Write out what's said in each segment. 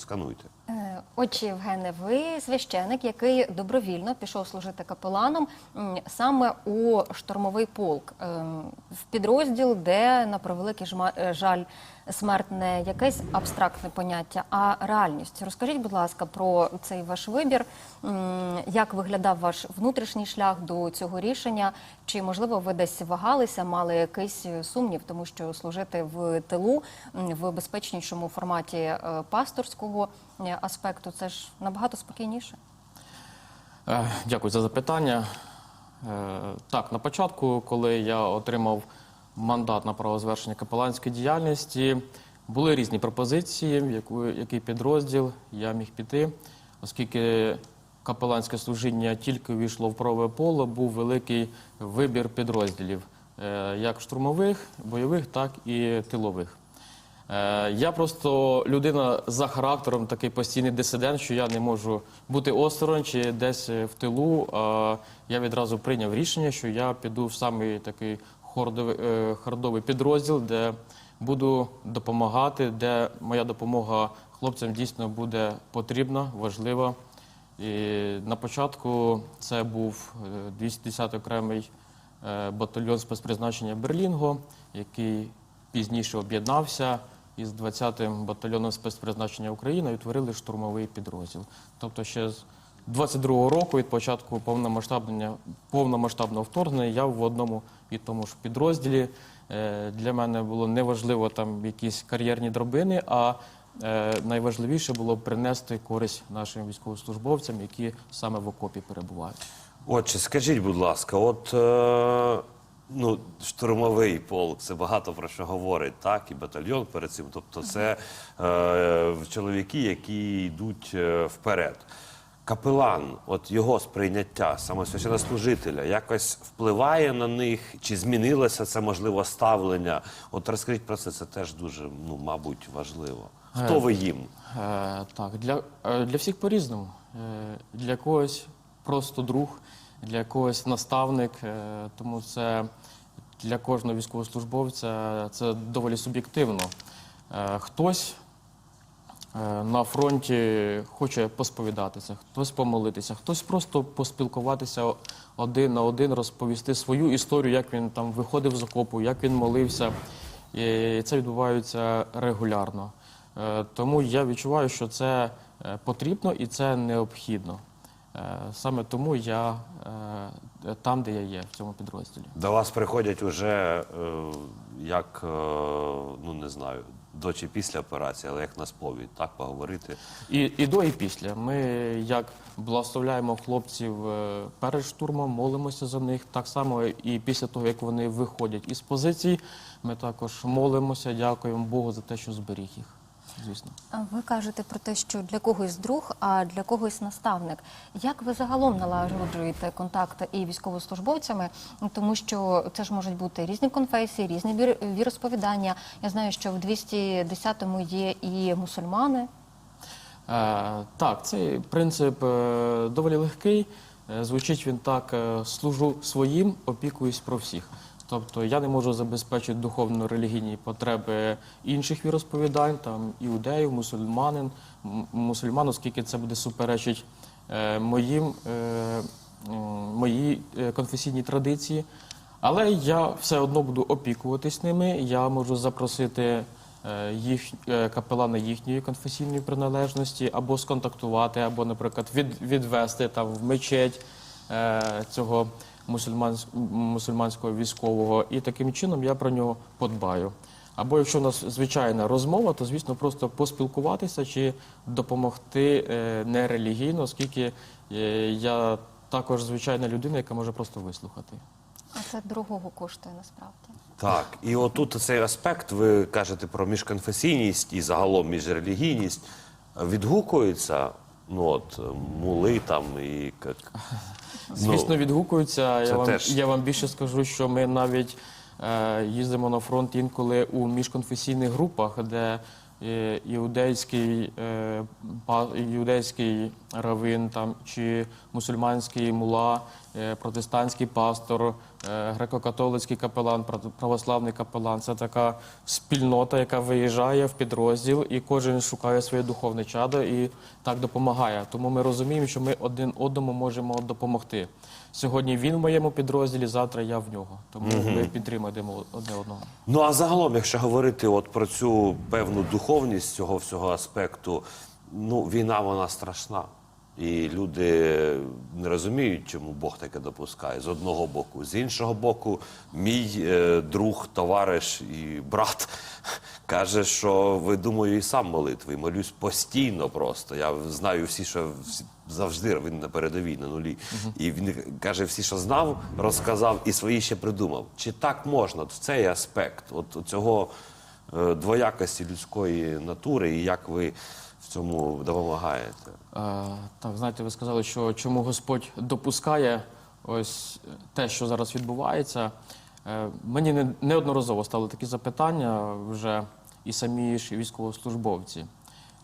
скануйте. Е, Отже, Євгене, ви священик, який добровільно пішов служити капеланом саме у штурмовий полк ем, в підрозділ, де на превеликий е, жаль смерть не якесь абстрактне поняття, а реальність. Розкажіть, будь ласка, про цей ваш вибір, як виглядав ваш внутрішній шлях до цього рішення? Чи можливо ви десь вагалися, мали якийсь сумнів, тому що служити в тилу в безпечнішому форматі е, пасторського аспекту це ж набагато спокійніше. Е, Дякую за запитання. Е, Так, на початку, коли я отримав мандат на право звершення капеланської діяльності, були різні пропозиції, яку- який підрозділ я міг піти, оскільки капеланське служіння тільки увійшло в правове поле, був великий вибір підрозділів, е, як штурмових, бойових, так і тилових. Е, Я просто людина за характером, такий постійний дисидент, що я не можу бути осторонь чи десь е, в тилу. А Я відразу прийняв рішення, що я піду в самий такий е, хардовий підрозділ, де буду допомагати, де моя допомога хлопцям дійсно буде потрібна, важлива. І на початку це був е, 210 окремий е, батальйон спецпризначення Берлінго, який пізніше об'єднався із 20-м батальйоном спецпризначення України утворили штурмовий підрозділ. Тобто ще з 22-го року, від початку повномасштабного, повномасштабного вторгнення, я в одному і тому ж підрозділі. Е, Для мене було неважливо там якісь кар'єрні дробини, а е, найважливіше було принести користь нашим військовослужбовцям, які саме в окопі перебувають. Отже, скажіть, будь ласка, от е, ну, штурмовий полк, це багато про що говорить, так, і батальйон перед цим. Тобто це е, чоловіки, які йдуть е, вперед. Капелан, от його сприйняття, саме священнослужителя, якось впливає на них, чи змінилося це можливо ставлення? От розкажіть про це, це теж дуже, ну, мабуть, важливо. Хто ви їм? Е, так, для, е, для всіх по-різному. Е, для когось просто друг, для когось наставник, е, тому це для кожного військовослужбовця це доволі суб'єктивно. Е, хтось е, на фронті хоче посповідатися, хтось помолитися, хтось просто поспілкуватися один на один, розповісти свою історію, як він там виходив з окопу, як він молився. І це відбувається регулярно. Е, Тому я відчуваю, що це потрібно і це необхідно. Саме тому я там, де я є, в цьому підрозділі. До вас приходять уже е, як, е, ну не знаю, до чи після операції, але як на сповідь, так поговорити. І, і до, і після. Ми як благословляємо хлопців е, перед штурмом, молимося за них. Так само і після того, як вони виходять із позицій, ми також молимося, дякуємо Богу за те, що зберіг їх. Звісно. Ви кажете про те, що для когось друг, а для когось наставник. Як ви загалом налагоджуєте контакти і військовослужбовцями? Тому що це ж можуть бути різні конфесії, різні вір- віросповідання. Я знаю, що в 210-му є і мусульмани. Е, так, цей принцип е, доволі легкий. Е, звучить він так: е, служу своїм, опікуюсь про всіх. Тобто я не можу забезпечити духовно-релігійні потреби інших віросповідань, там іудеїв, мусульманин, мусульман, оскільки це буде суперечить е, моїм, е, моїй е, конфесійній традиції. Але я все одно буду опікуватись ними. Я можу запросити е, їх е, капелана їхньої конфесійної приналежності або сконтактувати, або, наприклад, від, відвести там в мечеть е, цього мусульманського військового, і таким чином я про нього подбаю. Або якщо у нас звичайна розмова, то звісно просто поспілкуватися чи допомогти е, нерелігійно, оскільки е, я також звичайна людина, яка може просто вислухати. А це дорогого коштує насправді. Так, і отут цей аспект, ви кажете про міжконфесійність і загалом міжрелігійність, відгукується, ну от мули там і к- Звісно, відгукуються. Ну, Я вам, теж. я вам більше скажу, що ми навіть е, їздимо на фронт інколи у міжконфесійних групах, де е, іудейський, е, па, іудейський равин там, чи мусульманський мула, е, протестантський пастор греко-католицький капелан, пра- православний капелан це така спільнота, яка виїжджає в підрозділ, і кожен шукає своє духовне чадо і так допомагає. Тому ми розуміємо, що ми один одному можемо допомогти. Сьогодні він в моєму підрозділі, завтра я в нього. Тому ми підтримуємо одне одного. Ну а загалом, якщо говорити от про цю певну духовність цього всього аспекту, ну війна вона страшна. І люди не розуміють, чому Бог таке допускає з одного боку. З іншого боку, мій е, друг, товариш і брат каже, що видумую і сам молитви, і молюсь постійно просто. Я знаю всі, що всі, завжди він на передовій на нулі. І він каже, всі, що знав, розказав, і свої ще придумав. Чи так можна? От цей аспект, от цього е, двоякості людської натури, і як ви цьому допомагаєте? Е, Так, знаєте, ви сказали, що чому Господь допускає ось те, що зараз відбувається. Е, Мені не- неодноразово стали такі запитання вже і самі ж військовослужбовці.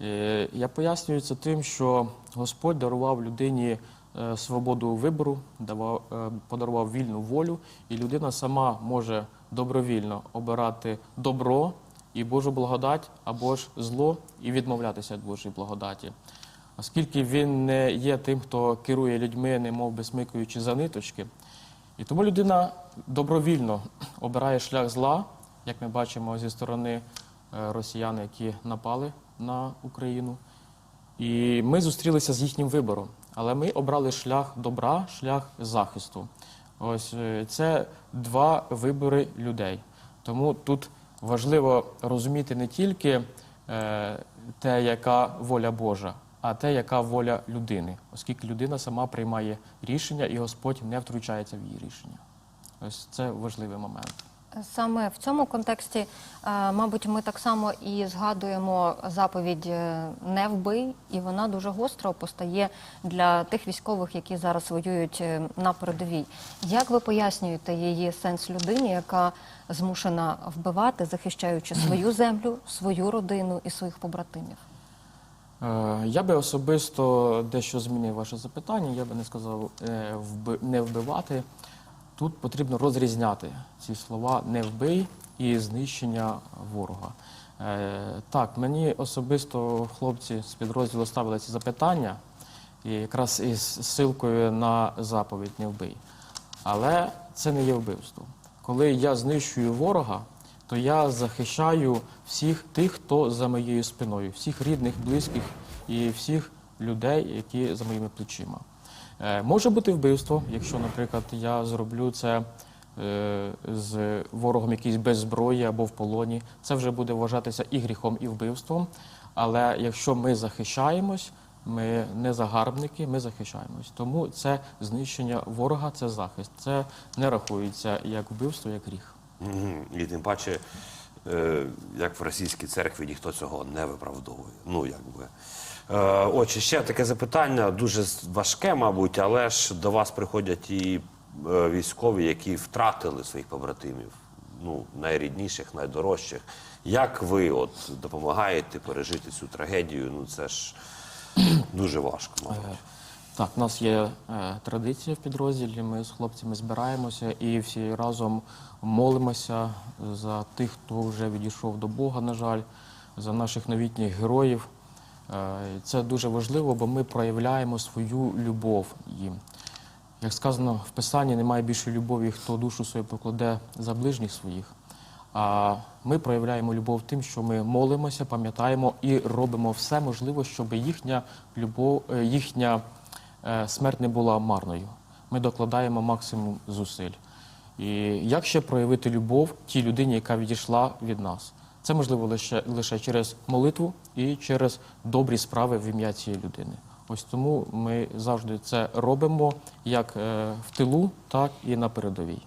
Е, Я пояснюю це тим, що Господь дарував людині е, свободу вибору, давав, е, подарував вільну волю, і людина сама може добровільно обирати добро і Божу благодать або ж зло і відмовлятися від Божої благодаті. Оскільки він не є тим, хто керує людьми, немов би смикуючи за ниточки. І тому людина добровільно обирає шлях зла, як ми бачимо зі сторони е, росіян, які напали на Україну. І ми зустрілися з їхнім вибором, але ми обрали шлях добра, шлях захисту. Ось е, це два вибори людей. Тому тут важливо розуміти не тільки е, те, яка воля Божа, а те, яка воля людини, оскільки людина сама приймає рішення, і Господь не втручається в її рішення. Ось це важливий момент. Саме в цьому контексті, е, мабуть, ми так само і згадуємо заповідь е, не вбий, і вона дуже гостро постає для тих військових, які зараз воюють е, на передовій. Як ви пояснюєте її сенс людині, яка змушена вбивати, захищаючи свою землю, свою родину і своїх побратимів? Я би особисто дещо змінив ваше запитання. Я би не сказав не вбивати. Тут потрібно розрізняти ці слова не вбий і знищення ворога. Е, Так, мені особисто хлопці з підрозділу ставили ці запитання, якраз із ссилкою на заповідь не вбий. Але це не є вбивство. Коли я знищую ворога, то я захищаю всіх тих, хто за моєю спиною, всіх рідних, близьких і всіх людей, які за моїми плечима. Е, може бути вбивство, якщо, наприклад, я зроблю це е, з ворогом якийсь без зброї або в полоні. Це вже буде вважатися і гріхом, і вбивством. Але якщо ми захищаємось, ми не загарбники, ми захищаємось. Тому це знищення ворога, це захист. Це не рахується як вбивство, як гріх. І тим паче, е, як в російській церкві, ніхто цього не виправдовує. Ну, якби. Е, Отже, ще таке запитання, дуже важке, мабуть, але ж до вас приходять і е, військові, які втратили своїх побратимів, ну, найрідніших, найдорожчих. Як ви от допомагаєте пережити цю трагедію? Ну, це ж дуже важко, мабуть. Так, у нас є е, традиція в підрозділі. Ми з хлопцями збираємося і всі разом молимося за тих, хто вже відійшов до Бога, на жаль, за наших новітніх героїв. Е, це дуже важливо, бо ми проявляємо свою любов їм. Як сказано в Писанні, немає більше любові, хто душу свою покладе за ближніх своїх. А ми проявляємо любов тим, що ми молимося, пам'ятаємо і робимо все можливе, щоб їхня любов, е, їхня е, смерть не була марною. Ми докладаємо максимум зусиль. І як ще проявити любов тій людині, яка відійшла від нас? Це можливо лише, лише через молитву і через добрі справи в ім'я цієї людини. Ось тому ми завжди це робимо як е, в тилу, так і на передовій.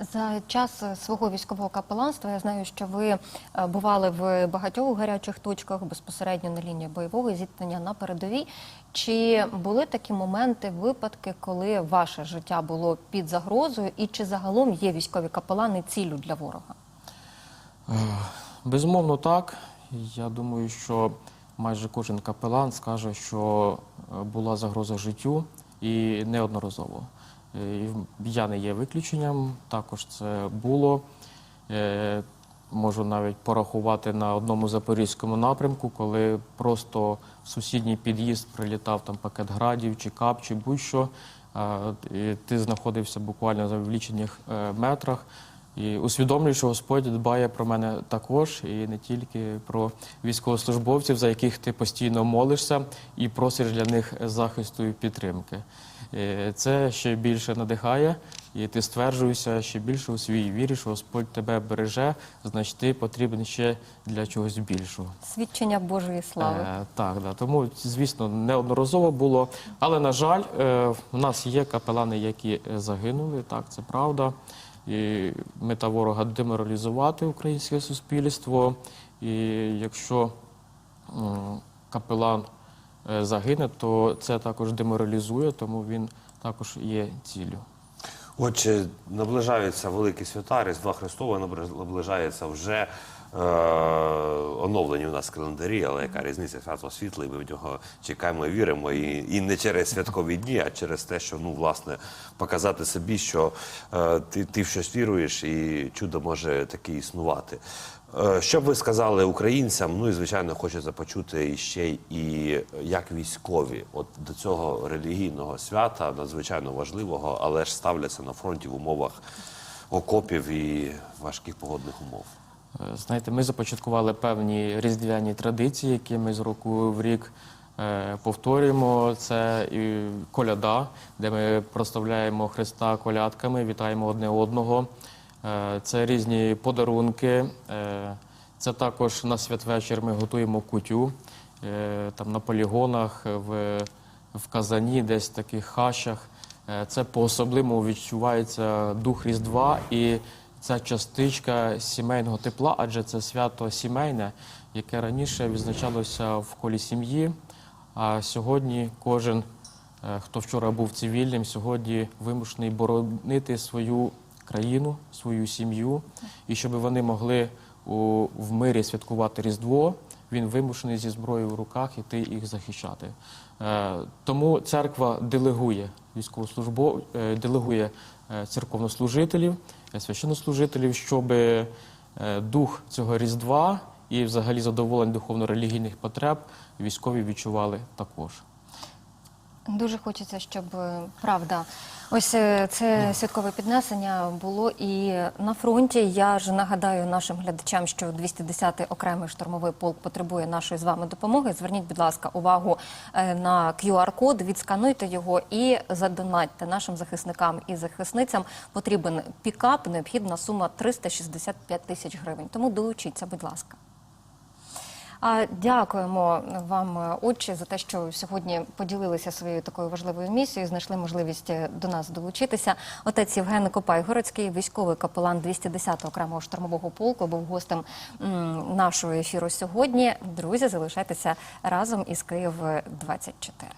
За час е, свого військового капеланства я знаю, що ви е, бували в багатьох гарячих точках безпосередньо на лінії бойового зіткнення на передовій. Чи були такі моменти, випадки, коли ваше життя було під загрозою, і чи загалом є військові капелани ціллю для ворога? Безумовно, так. Я думаю, що майже кожен капелан скаже, що е, була загроза життю і неодноразово. Е, Я не є виключенням, також це було. Е, Можу навіть порахувати на одному запорізькому напрямку, коли просто в сусідній під'їзд прилітав там пакет градів чи кап, чи будь-що. Ти знаходився буквально в лічених метрах. І усвідомлюю, що Господь дбає про мене також, і не тільки про військовослужбовців, за яких ти постійно молишся і просиш для них захисту і підтримки. Е, Це ще більше надихає, і ти стверджуєшся ще більше у своїй вірі, що Господь тебе береже, значить ти потрібен ще для чогось більшого. Свідчення Божої слави. Е, так, да. тому, звісно, неодноразово було. Але, на жаль, е, в нас є капелани, які загинули, так, це правда. І мета ворога деморалізувати українське суспільство. І якщо капелан е, загине, то це також деморалізує, тому він також є ціллю. Отже, наближаються великі свята, Різдва Христова наближається вже оновлені у нас календарі, але яка різниця свято світле, ми в нього чекаємо і віримо. І, і не через святкові дні, а через те, що ну, власне, показати собі, що е, ти, ти в щось віруєш, і чудо може таке існувати. Е, Що б ви сказали українцям? Ну і звичайно, хочеться почути ще і як військові, от до цього релігійного свята, надзвичайно важливого, але ж ставляться на фронті в умовах окопів і важких погодних умов. Е, Знаєте, ми започаткували певні різдвяні традиції, які ми з року в рік е, повторюємо. Це і коляда, де ми прославляємо Христа колядками, вітаємо одне одного. Е, Це різні подарунки. Це також на святвечір ми готуємо кутю там на полігонах, в, в Казані, десь в таких хащах. Це по-особливому відчувається дух Різдва і ця частичка сімейного тепла, адже це свято сімейне, яке раніше відзначалося в колі сім'ї. А сьогодні кожен, е, хто вчора був цивільним, сьогодні вимушений боронити свою країну, свою сім'ю. І щоб вони могли у, в мирі святкувати Різдво, він вимушений зі зброєю в руках іти їх захищати. Е, тому церква делегує військовослужбов, е, делегує е, церковнослужителів, священнослужителів, щоб е, дух цього Різдва і взагалі задоволень духовно-релігійних потреб військові відчували також. Дуже хочеться, щоб е, правда, ось е, це святкове піднесення було і на фронті. Я ж нагадаю нашим глядачам, що 210-й окремий штурмовий полк потребує нашої з вами допомоги. Зверніть, будь ласка, увагу е, на QR-код, відскануйте його і задонатьте нашим захисникам і захисницям. Потрібен пікап, необхідна сума 365 тисяч гривень. Тому долучіться, будь ласка. Дякуємо вам, е, отче, за те, що сьогодні поділилися своєю такою важливою місією, знайшли можливість е, до нас долучитися. Отець Євген Копай Городський, військовий капелан 210-го окремого штурмового полку, був гостем нашого ефіру сьогодні. Друзі, залишайтеся разом із Київ 24